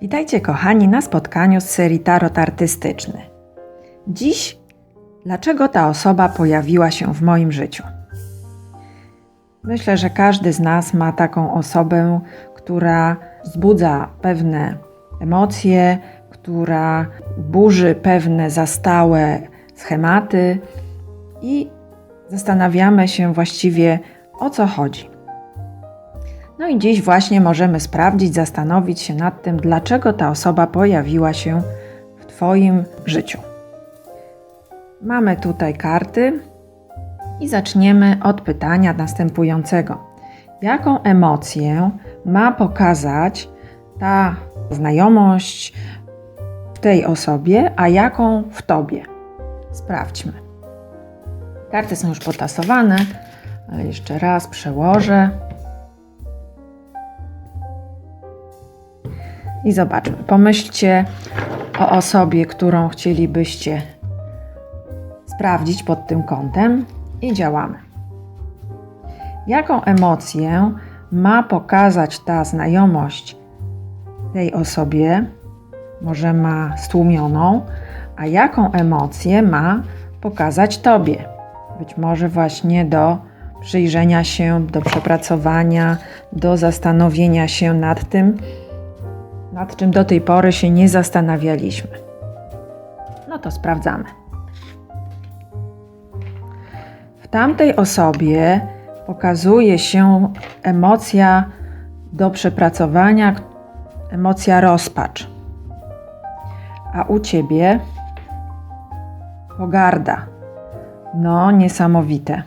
Witajcie kochani na spotkaniu z serii Tarot Artystyczny. Dziś, dlaczego ta osoba pojawiła się w moim życiu? Myślę, że każdy z nas ma taką osobę, która wzbudza pewne emocje, która burzy pewne zastałe schematy i zastanawiamy się właściwie o co chodzi. No i dziś właśnie możemy sprawdzić, zastanowić się nad tym, dlaczego ta osoba pojawiła się w Twoim życiu. Mamy tutaj karty i zaczniemy od pytania następującego. Jaką emocję ma pokazać ta znajomość w tej osobie, a jaką w Tobie? Sprawdźmy. Karty są już potasowane, ale jeszcze raz przełożę. I zobaczmy. Pomyślcie o osobie, którą chcielibyście sprawdzić pod tym kątem i działamy. Jaką emocję ma pokazać ta znajomość tej osobie? Może ma stłumioną, a jaką emocję ma pokazać Tobie? Być może właśnie do przyjrzenia się, do przepracowania, do zastanowienia się nad tym, nad czym do tej pory się nie zastanawialiśmy. No to sprawdzamy. W tamtej osobie pokazuje się emocja do przepracowania, emocja rozpacz. A u ciebie pogarda. No, niesamowite.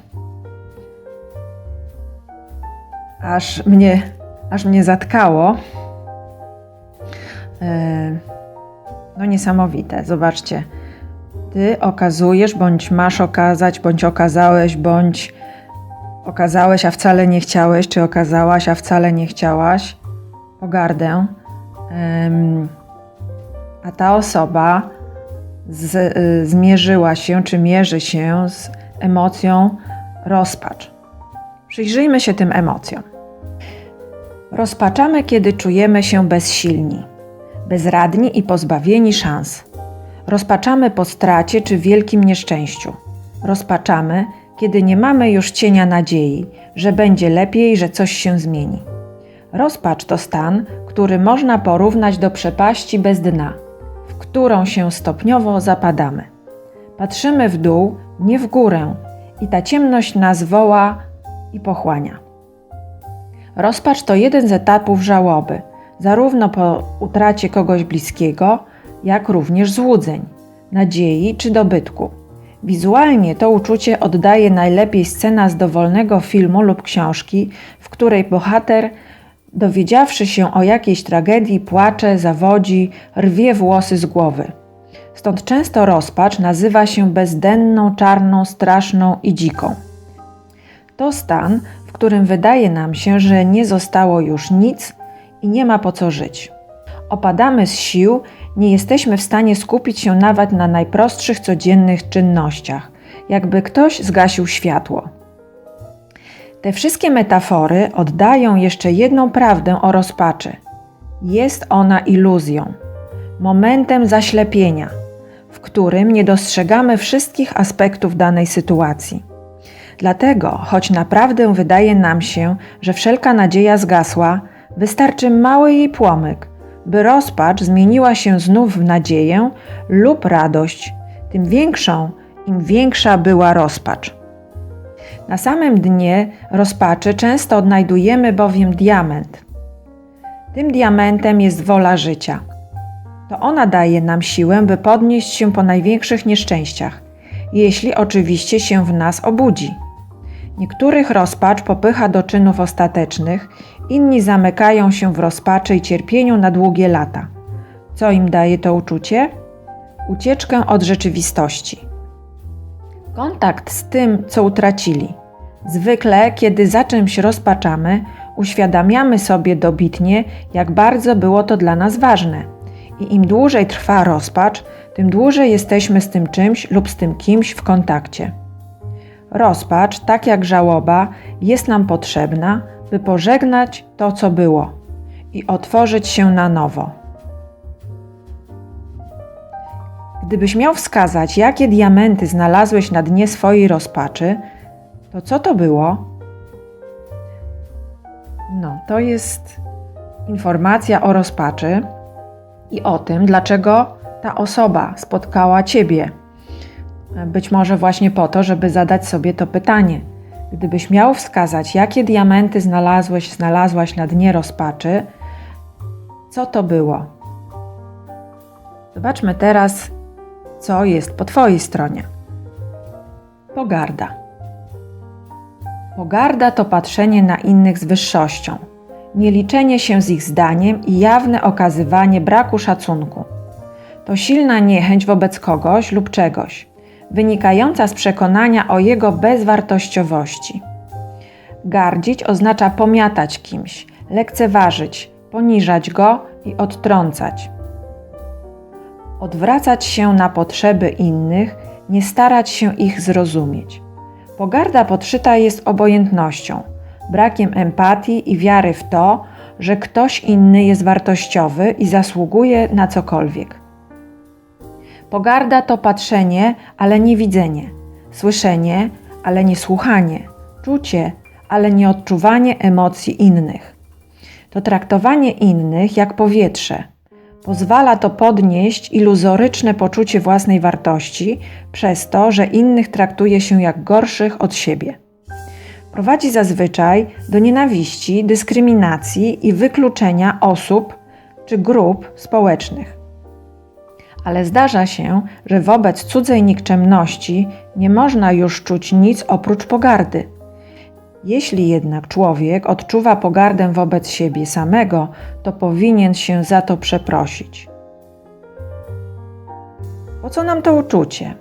Aż mnie, aż mnie zatkało, no niesamowite. Zobaczcie, ty okazujesz, bądź masz okazać, bądź okazałeś, bądź okazałeś, a wcale nie chciałeś, czy okazałaś, a wcale nie chciałaś pogardę. A ta osoba z, y, zmierzyła się, czy mierzy się z emocją rozpacz. Przyjrzyjmy się tym emocjom. Rozpaczamy, kiedy czujemy się bezsilni bezradni i pozbawieni szans. Rozpaczamy po stracie czy wielkim nieszczęściu. Rozpaczamy, kiedy nie mamy już cienia nadziei, że będzie lepiej, że coś się zmieni. Rozpacz to stan, który można porównać do przepaści bez dna, w którą się stopniowo zapadamy. Patrzymy w dół, nie w górę, i ta ciemność nas woła i pochłania. Rozpacz to jeden z etapów żałoby – zarówno po utracie kogoś bliskiego, jak również złudzeń, nadziei czy dobytku. Wizualnie to uczucie oddaje najlepiej scena z dowolnego filmu lub książki, w której bohater, dowiedziawszy się o jakiejś tragedii, płacze, zawodzi, rwie włosy z głowy. Stąd często rozpacz nazywa się bezdenną, czarną, straszną i dziką. To stan, w którym wydaje nam się, że nie zostało już nic, i nie ma po co żyć. Opadamy z sił, nie jesteśmy w stanie skupić się nawet na najprostszych codziennych czynnościach, jakby ktoś zgasił światło. Te wszystkie metafory oddają jeszcze jedną prawdę o rozpaczy. Jest ona iluzją, momentem zaślepienia, w którym nie dostrzegamy wszystkich aspektów danej sytuacji. Dlatego, choć naprawdę wydaje nam się, że wszelka nadzieja zgasła, Wystarczy mały jej płomyk, by rozpacz zmieniła się znów w nadzieję lub radość, tym większą, im większa była rozpacz. Na samym dnie rozpaczy często odnajdujemy bowiem diament. Tym diamentem jest wola życia. To ona daje nam siłę, by podnieść się po największych nieszczęściach, jeśli oczywiście się w nas obudzi. Niektórych rozpacz popycha do czynów ostatecznych, inni zamykają się w rozpaczy i cierpieniu na długie lata. Co im daje to uczucie? Ucieczkę od rzeczywistości. Kontakt z tym, co utracili. Zwykle, kiedy za czymś rozpaczamy, uświadamiamy sobie dobitnie, jak bardzo było to dla nas ważne. I im dłużej trwa rozpacz, tym dłużej jesteśmy z tym czymś lub z tym kimś w kontakcie. Rozpacz, tak jak żałoba, jest nam potrzebna, by pożegnać to, co było i otworzyć się na nowo. Gdybyś miał wskazać, jakie diamenty znalazłeś na dnie swojej rozpaczy, to co to było? No, to jest informacja o rozpaczy i o tym, dlaczego ta osoba spotkała Ciebie. Być może właśnie po to, żeby zadać sobie to pytanie. Gdybyś miał wskazać, jakie diamenty znalazłeś, znalazłaś na dnie rozpaczy, co to było? Zobaczmy teraz, co jest po Twojej stronie. Pogarda. Pogarda to patrzenie na innych z wyższością, nieliczenie się z ich zdaniem i jawne okazywanie braku szacunku. To silna niechęć wobec kogoś lub czegoś, wynikająca z przekonania o jego bezwartościowości. Gardzić oznacza pomiatać kimś, lekceważyć, poniżać go i odtrącać. Odwracać się na potrzeby innych, nie starać się ich zrozumieć. Pogarda podszyta jest obojętnością, brakiem empatii i wiary w to, że ktoś inny jest wartościowy i zasługuje na cokolwiek. Pogarda to patrzenie, ale nie widzenie, słyszenie, ale nie słuchanie, czucie, ale nie odczuwanie emocji innych. To traktowanie innych jak powietrze. Pozwala to podnieść iluzoryczne poczucie własnej wartości przez to, że innych traktuje się jak gorszych od siebie. Prowadzi zazwyczaj do nienawiści, dyskryminacji i wykluczenia osób czy grup społecznych. Ale zdarza się, że wobec cudzej nikczemności nie można już czuć nic oprócz pogardy. Jeśli jednak człowiek odczuwa pogardę wobec siebie samego, to powinien się za to przeprosić. Po co nam to uczucie?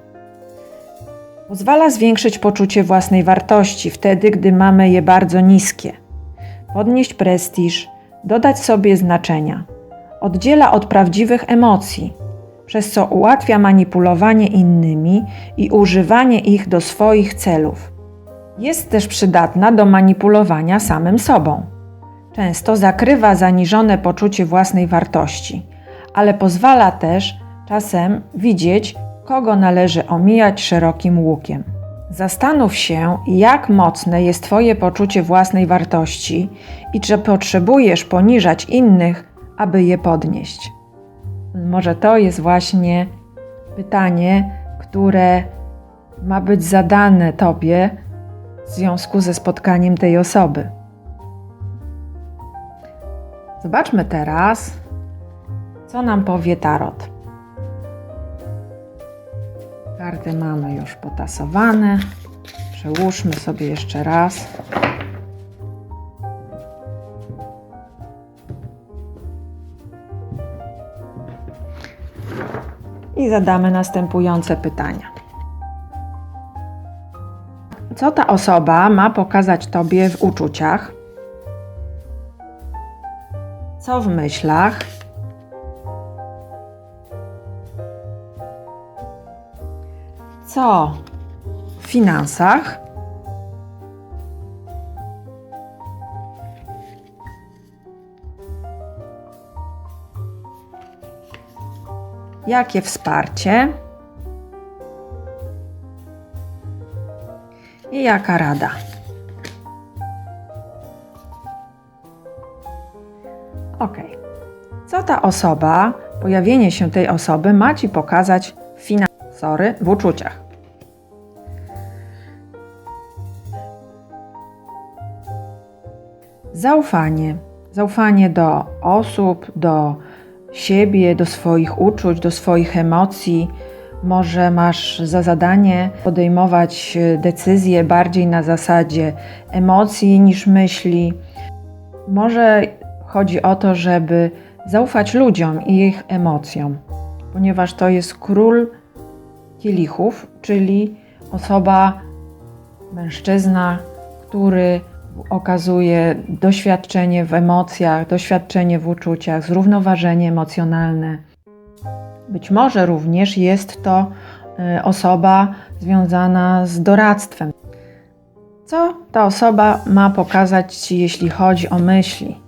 Pozwala zwiększyć poczucie własnej wartości wtedy, gdy mamy je bardzo niskie, podnieść prestiż, dodać sobie znaczenia, oddziela od prawdziwych emocji, przez co ułatwia manipulowanie innymi i używanie ich do swoich celów. Jest też przydatna do manipulowania samym sobą. Często zakrywa zaniżone poczucie własnej wartości, ale pozwala też czasem widzieć, kogo należy omijać szerokim łukiem. Zastanów się, jak mocne jest Twoje poczucie własnej wartości i czy potrzebujesz poniżać innych, aby je podnieść. Może to jest właśnie pytanie, które ma być zadane Tobie w związku ze spotkaniem tej osoby. Zobaczmy teraz, co nam powie Tarot. Karty mamy już potasowane. Przełóżmy sobie jeszcze raz. I zadamy następujące pytania. Co ta osoba ma pokazać Tobie w uczuciach? Co w myślach? Co w finansach? Jakie wsparcie? I jaka rada? Ok. Co ta osoba, pojawienie się tej osoby ma Ci pokazać finansory, w uczuciach? Zaufanie. Zaufanie do osób, do siebie, do swoich uczuć, do swoich emocji. Może masz za zadanie podejmować decyzje bardziej na zasadzie emocji niż myśli. Może chodzi o to, żeby zaufać ludziom i ich emocjom, ponieważ to jest król kielichów, czyli osoba, mężczyzna, który okazuje doświadczenie w emocjach, doświadczenie w uczuciach, zrównoważenie emocjonalne. Być może również jest to y, osoba związana z doradztwem. Co ta osoba ma pokazać Ci, jeśli chodzi o myśli?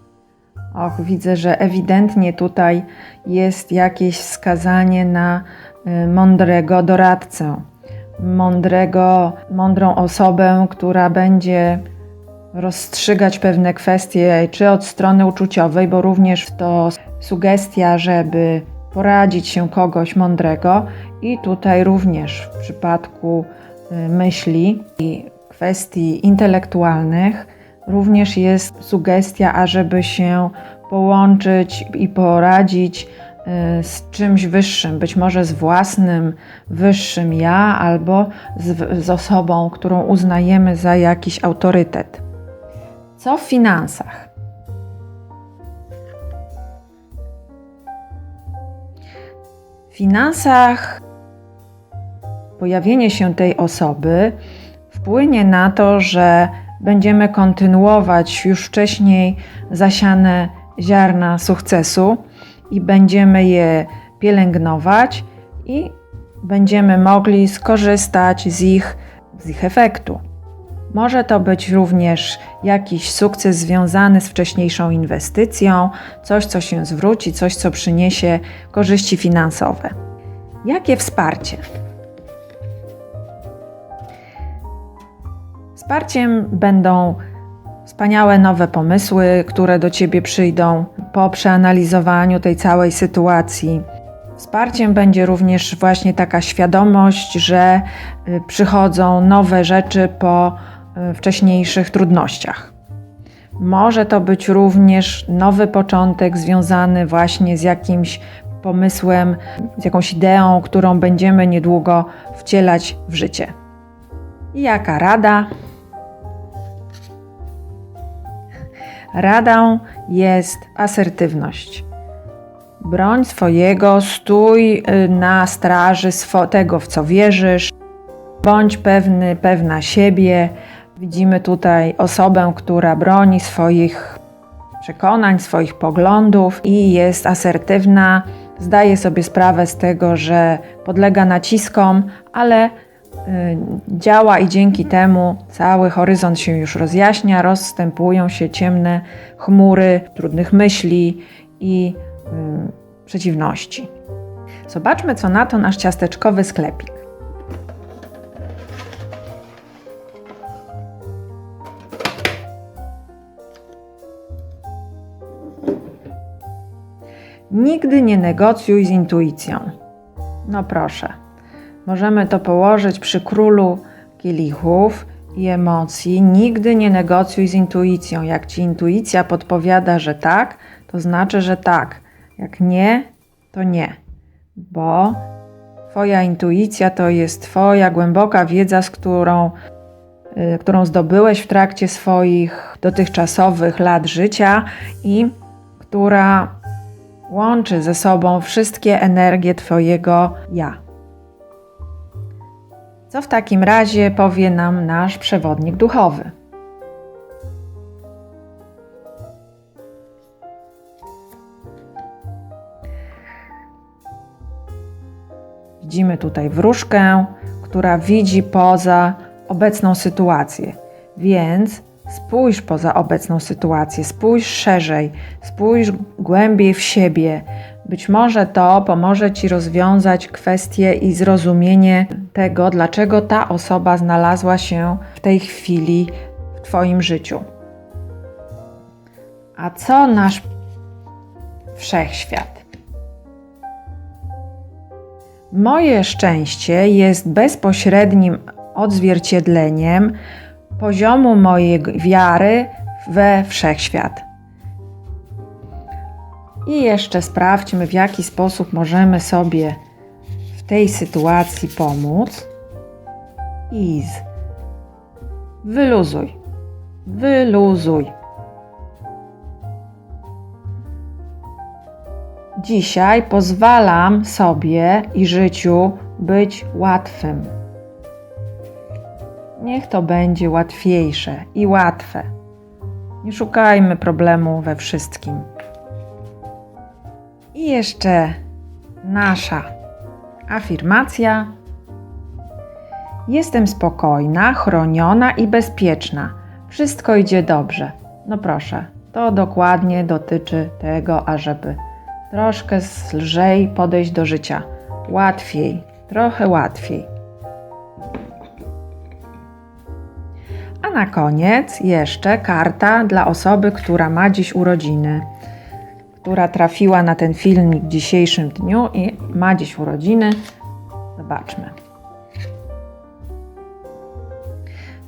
Och, widzę, że ewidentnie tutaj jest jakieś wskazanie na y, mądrego doradcę, mądrego, mądrą osobę, która będzie rozstrzygać pewne kwestie, czy od strony uczuciowej, bo również to sugestia, żeby poradzić się kogoś mądrego, i tutaj również w przypadku y, myśli i kwestii intelektualnych również jest sugestia, ażeby się połączyć i poradzić y, z czymś wyższym, być może z własnym wyższym ja albo z, z osobą, którą uznajemy za jakiś autorytet. Co w finansach? W finansach pojawienie się tej osoby wpłynie na to, że będziemy kontynuować już wcześniej zasiane ziarna sukcesu i będziemy je pielęgnować i będziemy mogli skorzystać z ich, z ich efektu. Może to być również jakiś sukces związany z wcześniejszą inwestycją, coś, co się zwróci, coś, co przyniesie korzyści finansowe. Jakie wsparcie? Wsparciem będą wspaniałe nowe pomysły, które do Ciebie przyjdą po przeanalizowaniu tej całej sytuacji. Wsparciem będzie również właśnie taka świadomość, że y, przychodzą nowe rzeczy po wcześniejszych trudnościach. Może to być również nowy początek związany właśnie z jakimś pomysłem, z jakąś ideą, którą będziemy niedługo wcielać w życie. I jaka rada? Radą jest asertywność. Broń swojego, stój y, na straży tego, w co wierzysz. Bądź pewny, pewna siebie. Widzimy tutaj osobę, która broni swoich przekonań, swoich poglądów i jest asertywna. Zdaje sobie sprawę z tego, że podlega naciskom, ale Y, działa i dzięki temu cały horyzont się już rozjaśnia, rozstępują się ciemne chmury trudnych myśli i y, przeciwności. Zobaczmy, co na to nasz ciasteczkowy sklepik. Nigdy nie negocjuj z intuicją. No proszę. Możemy to położyć przy królu kielichów i emocji. Nigdy nie negocjuj z intuicją. Jak ci intuicja podpowiada, że tak, to znaczy, że tak. Jak nie, to nie. Bo Twoja intuicja to jest Twoja głęboka wiedza, z którą, y, którą zdobyłeś w trakcie swoich dotychczasowych lat życia i która łączy ze sobą wszystkie energie Twojego ja. Co w takim razie powie nam nasz przewodnik duchowy? Widzimy tutaj wróżkę, która widzi poza obecną sytuację. Więc spójrz poza obecną sytuację, spójrz szerzej, spójrz głębiej w siebie, być może to pomoże Ci rozwiązać kwestię i zrozumienie tego, dlaczego ta osoba znalazła się w tej chwili w Twoim życiu. A co nasz wszechświat? Moje szczęście jest bezpośrednim odzwierciedleniem poziomu mojej wiary we wszechświat. I jeszcze sprawdźmy, w jaki sposób możemy sobie w tej sytuacji pomóc. Ease. Wyluzuj. Wyluzuj. Dzisiaj pozwalam sobie i życiu być łatwym. Niech to będzie łatwiejsze i łatwe. Nie szukajmy problemu we wszystkim. I jeszcze nasza afirmacja. Jestem spokojna, chroniona i bezpieczna. Wszystko idzie dobrze. No proszę, To dokładnie dotyczy tego, ażeby troszkę lżej podejść do życia. Łatwiej, trochę łatwiej. A na koniec jeszcze karta dla osoby, która ma dziś urodziny, która trafiła na ten filmik w dzisiejszym dniu i ma dziś urodziny. Zobaczmy.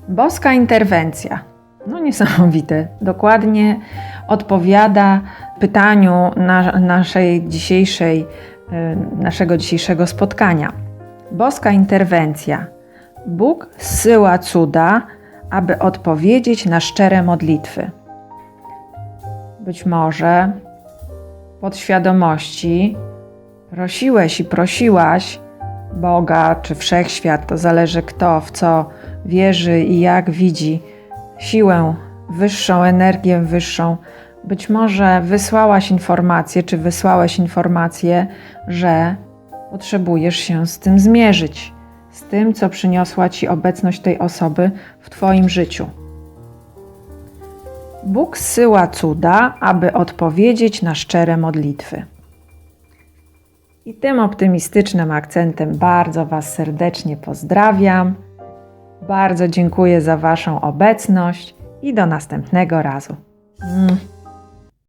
Boska interwencja. No niesamowite. Dokładnie odpowiada pytaniu na, naszej dzisiejszej, y, naszego dzisiejszego spotkania. Boska interwencja. Bóg zsyła cuda, aby odpowiedzieć na szczere modlitwy. Być może podświadomości prosiłeś i prosiłaś Boga czy wszechświat, to zależy kto w co wierzy i jak widzi siłę wyższą, energię wyższą. Być może wysłałaś informację, czy wysłałeś informację, że potrzebujesz się z tym zmierzyć, z tym, co przyniosła ci obecność tej osoby w Twoim życiu. Bóg zsyła cuda, aby odpowiedzieć na szczere modlitwy. I tym optymistycznym akcentem bardzo Was serdecznie pozdrawiam. Bardzo dziękuję za Waszą obecność i do następnego razu. Mm.